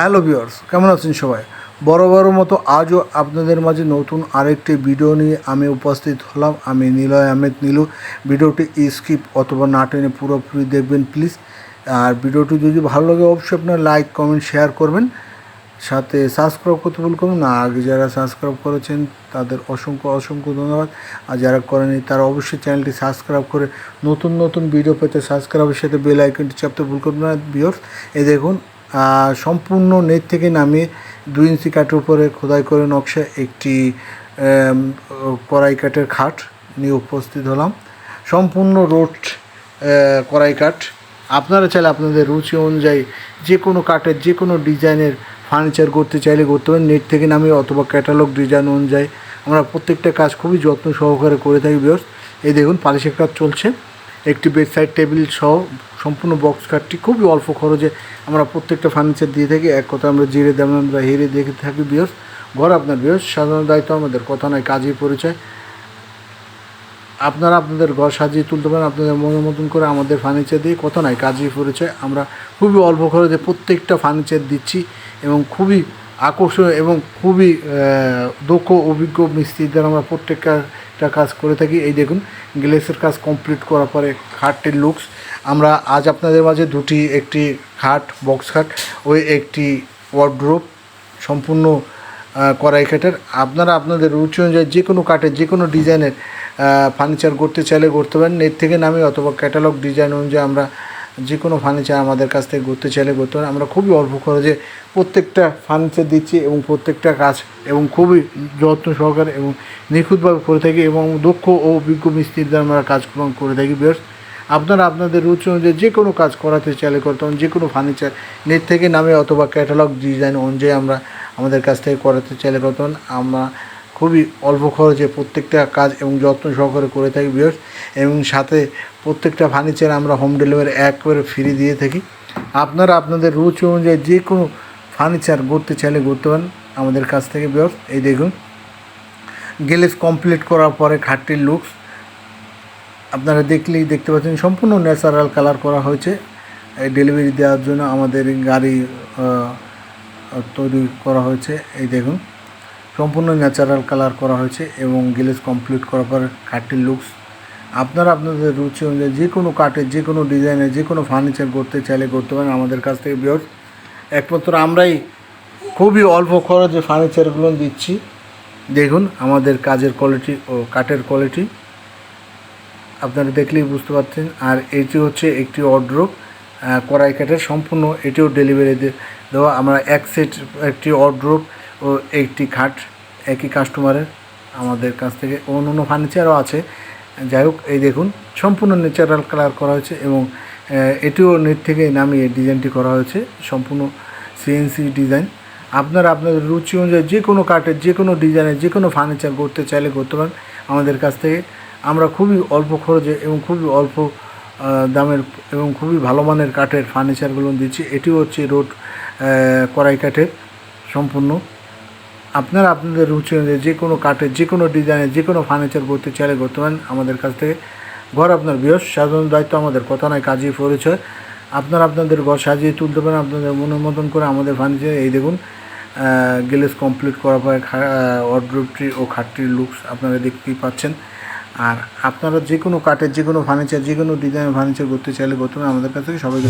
Hello viewers, কেমন আছেন সবাই? বড় বড় মতো আজও আপনাদের মাঝে নতুন আরেকটি ভিডিও নিয়ে আমি উপস্থিত হলাম। আমি নিলয় আহমেদ নীলু। ভিডিওটি স্কিপ অথবা না টেনে পুরোপুরি দেখবেন, প্লিজ। আর ভিডিওটি যদি ভালো লাগে, অবশ্যই আপনার লাইক, কমেন্ট, শেয়ার করবেন। সাথে সাবস্ক্রাইব করতে ভুল করুন না। আগে যারা সাবস্ক্রাইব করেছেন, তাদের অসংখ্য অসংখ্য ধন্যবাদ। আর যারা করেনি তারা অবশ্যই চ্যানেলটি সাবস্ক্রাইব করে নতুন নতুন ভিডিও পেতে সাবস্ক্রাইবের সাথে বেল আইকনটি চাপতে ভুল করবেন না, ভিউয়ার্স। এই দেখুন সম্পূর্ণ নেট থেকে নামিয়ে দুই ইঞ্চি কাঠের উপরে খোদাই করে নকশা একটি কড়াই কাঠের খাট নিয়ে উপস্থিত হলাম। সম্পূর্ণ রোড কড়াই কাঠ। আপনারা চাইলে আপনাদের রুচি অনুযায়ী যে কোনো কাঠের, যে কোনো ডিজাইনের ফার্নিচার করতে চাইলে করতে পারেন। নেট থেকে নামিয়ে অথবা ক্যাটালগ ডিজাইন অনুযায়ী আমরা প্রত্যেকটা কাজ খুবই যত্ন সহকারে করে থাকি বিয়স এই দেখুন, পালিশের কাজ চলছে। একটি বেডসাইড টেবিল সহ সম্পূর্ণ বক্স কাঠটি খুবই অল্প খরচে আমরা প্রত্যেকটা ফার্নিচার দিয়ে থাকি। এক কথা আমরা জিরে দাম আমরা হেরে দেখে থাকি বিয়স ঘর আপনার বিয়স সাধারণ দায়িত্ব আমাদের, কথা নয়, কাজই পরিচয়। আপনারা আপনাদের ঘর সাজিয়ে তুলতে পারেন, আপনাদের মনের মতন করে আমাদের ফার্নিচার দিয়ে কত নয়, কাজই পরিচয়। আমরা খুবই অল্প খরচে প্রত্যেকটা ফার্নিচার দিচ্ছি এবং খুবই আকর্ষণীয় এবং খুবই দক্ষ, অভিজ্ঞ মিস্ত্রিদের আমরা প্রত্যেকটা কাজ করে থাকি। এই দেখুন গ্লেসের কাজ কমপ্লিট করার পরে খাটটির লুকস আমরা আজ আপনাদের মাঝে দুটি একটি খাট বক্স খাট, ওই একটি ওয়ার্ড্রোপ সম্পূর্ণ কড়াই কাঠের আপনারা আপনাদের রুচি অনুযায়ী যে কোনো কাঠের যে কোনো ডিজাইনের ফার্নিচার করতে চাইলে করতে পারেন। নেট থেকে নামে অথবা ক্যাটালগ ডিজাইন অনুযায়ী আমরা যে কোনো ফার্নিচার আমাদের কাছ থেকে করতে চাইলে করতে পারেন। আমরা খুবই অল্প খরচে প্রত্যেকটা ফার্নিচার দিচ্ছি এবং প্রত্যেকটা কাজ এবং খুবই যত্ন সহকারে এবং নিখুঁতভাবে করে থাকি এবং দক্ষ ও অভিজ্ঞ মিস্ত্রিদের আমরা কাজকর্ম করে থাকি বেশ আপনারা আপনাদের রুচি অনুযায়ী যে কোনো কাজ করাতে চাইলে করতে পারেন, যে কোনো ফার্নিচার, নেট থেকে নামে অথবা ক্যাটালগ ডিজাইন অনুযায়ী আমরা আমাদের কাছ থেকে করাতে চাইলে করতে পারেন। আমরা খুবই অল্প খরচে প্রত্যেকটা কাজ এবং যত্ন সহকারে করে থাকি বিয়স এবং সাথে প্রত্যেকটা ফার্নিচার আমরা হোম ডেলিভারি একবারে ফ্রি দিয়ে থাকি। আপনারা আপনাদের রুচি অনুযায়ী যে কোনো ফার্নিচার করতে চাইলে গড়তে পারেন আমাদের কাছ থেকে বিয়স এই দেখুন গেলেস কমপ্লিট করার পরে খাটটির লুকস আপনারা দেখলেই দেখতে পাচ্ছেন, সম্পূর্ণ ন্যাচারাল কালার করা হয়েছে। এই ডেলিভারি দেওয়ার জন্য আমাদের গাড়ি তৈরি করা হয়েছে। এই দেখুন, সম্পূর্ণ ন্যাচারাল কালার করা হয়েছে এবং গ্লেস কমপ্লিট করার পর কাঠটির লুকস। আপনারা আপনাদের রুচি অনুযায়ী যে কোনো কাঠের, যে কোনো ডিজাইনের, যে কোনো ফার্নিচার করতে চাইলে করতে পারেন আমাদের কাছ থেকে বিয়স। একমাত্র আমরাই খুবই অল্প খরচে ফার্নিচারগুলো দিচ্ছি। দেখুন, আমাদের কাজের কোয়ালিটি ও কাঠের কোয়ালিটি আপনারা দেখলেই বুঝতে পারছেন। আর এটি হচ্ছে একটি অর্ড্রোপ কড়াই কাঠের সম্পূর্ণ এটিও ডেলিভারি দেওয়া। আমরা এক সেট একটি অর্ড্রোপ ও একটি খাট একই কাস্টমারের আমাদের কাছ থেকে অন্য অন্য ফার্নিচারও আছে। যাই হোক, এই দেখুন, সম্পূর্ণ ন্যাচারাল কালার করা হয়েছে এবং এটিও নেট থেকে নামিয়ে ডিজাইনটি করা হয়েছে। সম্পূর্ণ সিএনসি ডিজাইন আপনারা আপনাদের রুচি অনুযায়ী যে কোনো কাঠের যে কোনো ডিজাইনের যে কোনো ফার্নিচার করতে চাইলে করতে পারেন। আমাদের কাছ থেকে আমরা খুবই অল্প খরচে এবং খুবই অল্প দামের এবং খুবই ভালো মানের কাঠের ফার্নিচারগুলো দিচ্ছি। এটিও হচ্ছে রোড কড়াই কাঠের সম্পূর্ণ। আপনারা আপনাদের রুচি অনুযায়ী যে কোনো কাঠের, যে কোনো ডিজাইনের, যে কোনো ফার্নিচার করতে চাইলে করতে পারেন আমাদের কাছ থেকে ঘর আপনার বৃহৎ সাধারণ দায়িত্ব আমাদের, কথা নয় কাজই পরিচয়। আপনারা আপনাদের ঘর সাজিয়ে তুলতে পারেন, আপনাদের মনের মতন করে আমাদের ফার্নিচার। এই দেখুন গ্লেস কমপ্লিট করার পরে অর্ড্রপটি ও খাটটির লুকস আপনারা দেখতেই পাচ্ছেন। আর আপনারা যে কোনো কাঠের, যে কোনো ফার্নিচার যে কোনো ডিজাইনের ফার্নিচার করতে চাইলে প্রথমে আমাদের কাছ থেকে সবাইকে